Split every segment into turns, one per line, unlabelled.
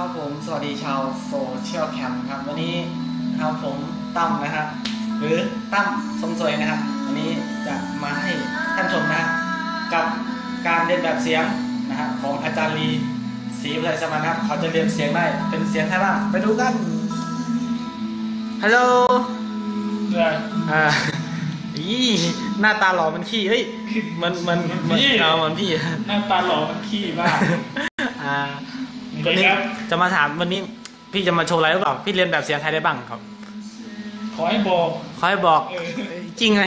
ครับผมสวัสดีชาวโซเชียลแคมป์ครับ วันนี้ครับผมตั้มนะครับหรือตั้มทรงสวยนะครับวันนี้จะมาให้ท่านชมนะครับกับการเรียนแบบเสียงนะครับของอาจารย์ลีศรีวิไลสมานนะครับเขาจะเรียนเสียงได้เป็นเสียงไทยบ้างไปดูกันฮัลโหล
เพื่อ
อ่าอีหน้าตาหล่อมันขี้เฮ้ยเหมันเหมันเหมันเอาเหมันพี่
หน้าตาหล่อมันขี้บ้า
อ่า
นี่
วันนี้
ครับ
จะมาถามวันนี้พี่จะมาโชว์อะไรหรือเปล่า พี่เรียนแบบเสียงไทยได้บ้างครับ
ขอให้บอก
ขอให้บอก
เออ
จริงไหม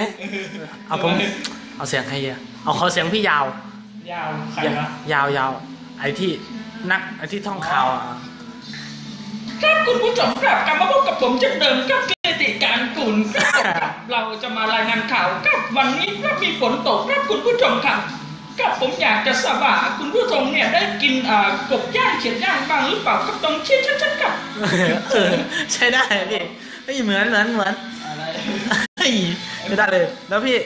เอาผมเอาเสียงใครอะเอาขอเสียงพี่ยาว ยา
วใครนะ
ยาวยาวไอ้ที่นักไอ้ที่ท่องข่าวอะ
ครับคุณผู้ชมครับกลับมาพบกับผมเช่นเดิมครับเกติการกุลครับเราจะมารายงานข่าวครับวันนี้ครับมีฝนตกครับคุณผู้ชมครับ ครับผมอยากจะทราบว่าคุณผู้ชมเนี่ยได้กินอ่ากบย่างเขียดย่างบ้างหรือเปล่าครับต้องเชี่ยชัดๆครับ
เออใช่ได้พี่เฮ้ยเหมือนเหมือนเหมือน
อะไร
เฮ้ยไม่ได้เลย แล้วพี่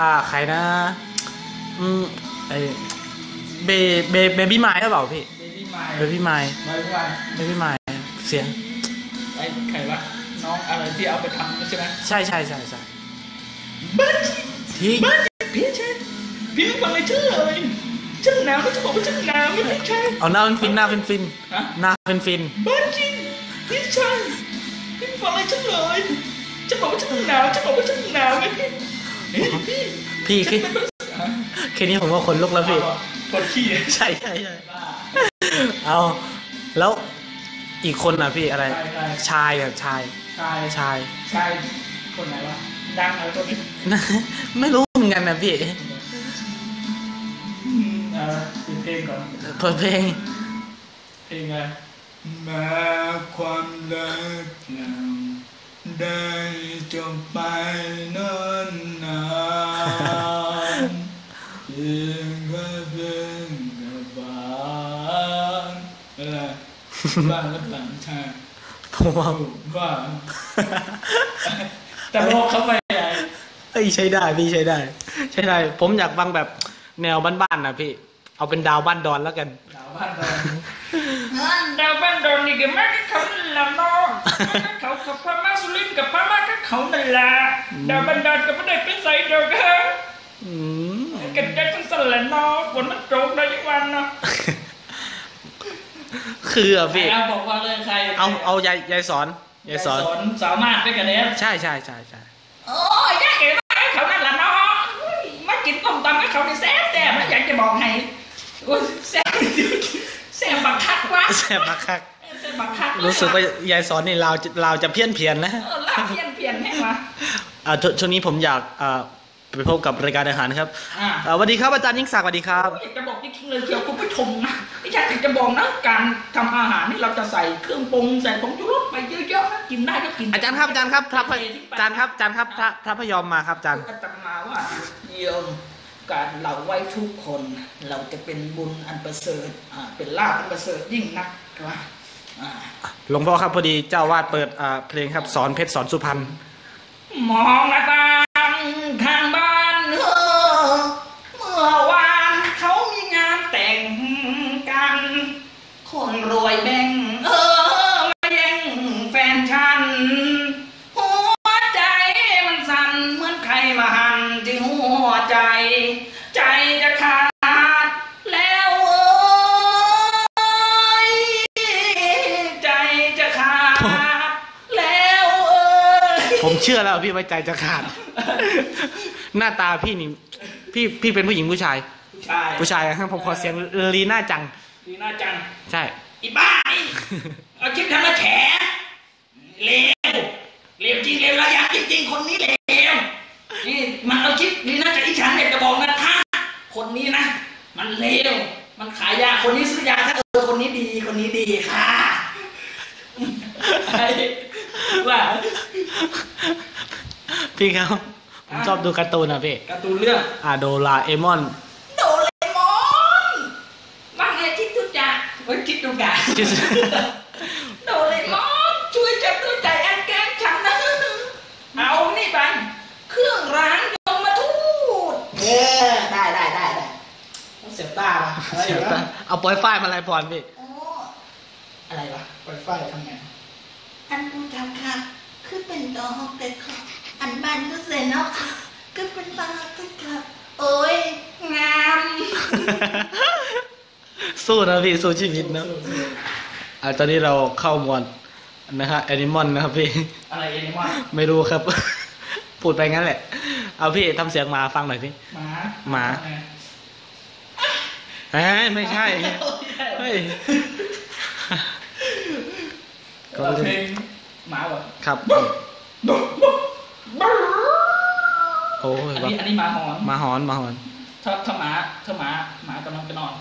อ่าใครนะ อืมไอเบเบเบบี้ไม้หรือเปล่าพี่
เบบี้ไม
เบบี้ไม้
ไม่ว่า
เบบี้ไม้เสียง
ไอ้ใครวะน้องอะไรที่เอาไปทำใช่ไหม
ใช่ใช่ใช่ใช่
เบิร์ด
ที่
เบิร์ดพี่ใช่ พี่ไม่ฟังเลยชื่อเลยชื่อหนาวไม่จะบอกว่าชื่อหนาวไม่ใช่
เอาหน้าฟินฟินหน้าฟินฟิน
ฮะ
หน้าฟินฟิน
เบิร์ดจริงพี่ใช่พี่ไม่ฟังเลยชื่อเลยจะบอกว่าชื่อหนาวจะบอกว่าชื่อหนาวไม่พี่เฮ้ยพี่
พี่
ฉั
แค่
นเป็นภาษา
แค่นี้ผมว่าขนลุกแล้วพี่
ปวดขี้
ใช่ใช่ใช่เอาแล้วอีกคนอะพี่อะไร
ใช่ใช่
ชายอะชาย
ชาย
ชาย
ชายคนไหนวะดังอะไรคนนี้
ไม่รู้เหมือนกันนะพี่
อืมเออ ปิดเพลงก่อน
เปิดเพลง
เพลงอะไรมาความรักเราได้จบไปเนิ่นนานเพียงแค่เพียงกับบ้านอะไรบ้านแล้วหลังชา
ผมว่า
บ้านแต่โลกเขาไปใหญ่
เอ้ยใช้ได้พี่ใช้ได้ ใช้ได้ ผมอยากฟังแบบแนวบ้านๆนะพี่ เอาเป็นดาวบ้านดอนแล้วกัน
ดาวบ้านดอนดาวบ้านดอนนี่ก็แม่ก็เขาละเนาะเขากับพม่าสุรินทร์กับพม่าก็เขานั่นละดาวบ้านดอนก็ไม่ได้ไปใส่ดอกฮะ
อืม
กันได้ทั้งสลันเนาะฝนมันตกได้ทุกวันเนาะ
คืออะพี่
เอาบอกว่าเลยใคร
เอาเอายายยายสอนยายสอน
สามารถด้วยกันเนี่ย
ใช่ใช่ใช่ใช่
แซ่บ
มากครับ
แซ่บบักคัก
รู้สึกว่ายายสอนนี่เราวจะเราวจะเพี้ยนเพียนนะ
เออลาเพี้ยนเพี้ยนให้มา
อ่าช่วงนี้ผมอยากอ่าไปพบกับรายการอาหารครับสวัสดีครับอาจารย์ยิ่งศักดิ์สวัสดีครับ
อยากจะบอกจริงๆเลยเชียวคุณผู้ชมนะไม่ใช่อยากจะบอกนะการทำอาหารนี่เราจะใส่เครื่องปรุงใส่ผงชูรสไปเยอะๆนะกินได้ก็กิน
อาจารย์ครับอาจารย์ครับพระอาจารย์ครับอาจารย์ครับพระพระพยอมมาครับอาจารย์
อาตมาว่าโยม การเราไว้ทุกคนเราจะเป็นบุญอันประเสริฐอ่าเป็นลาภอันประเสริฐยิ่งนักนะอ่า
หลวงพ่อครับพอดีเจ้าวาดเปิดอ่าเพลงครับสอนเพชรสอนสุพรรณ
มองหน้าต่างข้างบ้านเออเมื่อวานเขามีงานแต่งกัน คนรวยแบ่ง
เชื่อแล้วพี่ไว้ใจจะขาด หน้าตาพี่นี่ พี่พี่เป็นผู้หญิงผู้ชาย
ใช่
ผู้ชายนะครับผมขอเสียงลีน่าจัง
ดีน่าจัง
ใช่
อีบ้านี่เอาคลิปทำมาแฉเลวเลวจริงเลวระยะจริงๆคนนี้เลวนี่มันเอาคลิปดีน่าจะอิจฉาเนี่ยจะบอกนะถ้าคนนี้นะ มันเลวมันขายยาคนนี้ซื้อยาถ้าเออคนนี้ดีคนนี้ดีค่ะ ไอ้ว่า
พี่ครับ ผมชอบดูการ์ตูนอะพี่
การ์ตูนเรื่อง
อ่าโดราเอมอน
โดเรมอนว่าไงคิดทุกอย่างเอ้ยคิดทุกอย่าง
คิด
โดเรมอนช่วยจับตัวใจอันแกล้งฉันนะเอานี่ไปเครื่องรางยมมาทูตเออได้ได้ได้ได้เสียบตามาอะไร
เสี
อยยู่
ตา
นะ
เอาปล่อยฝ้ายมาลายพรพี่
โอ้อะไรวะไวไฟทำไง
อันกูจำค่ะคือเป็นดอกแต่ค่ะอันบันก็เสร็จแล้วค่ะก็เป็นบาก็ค่ะโอ้ยงาม
สู้นะพี่สู้ชีวิตนะอะตอนนี้เราเข้ามวนนะฮะแอนิมอนนะครับพี่
อะไรเอ็นว่า
ไม่รู้ครับ พูดไปงั้นแหละ เอาพี่ทำเสียงหมาฟังหน่อยพี่
หมา
หมา
ทำไง
เอ้ยไม่ใช่เฮ้ย ก็
เรา
ไม่
เพล
ได้
งหมาเหรอ
ครับ โอ้ย
อัน
ว่า
นี้อันนี้หมาหอน
หมาหอนหมาหอน
ถ้าถ้าหมาถ้าหมาหมากำลังจะนอน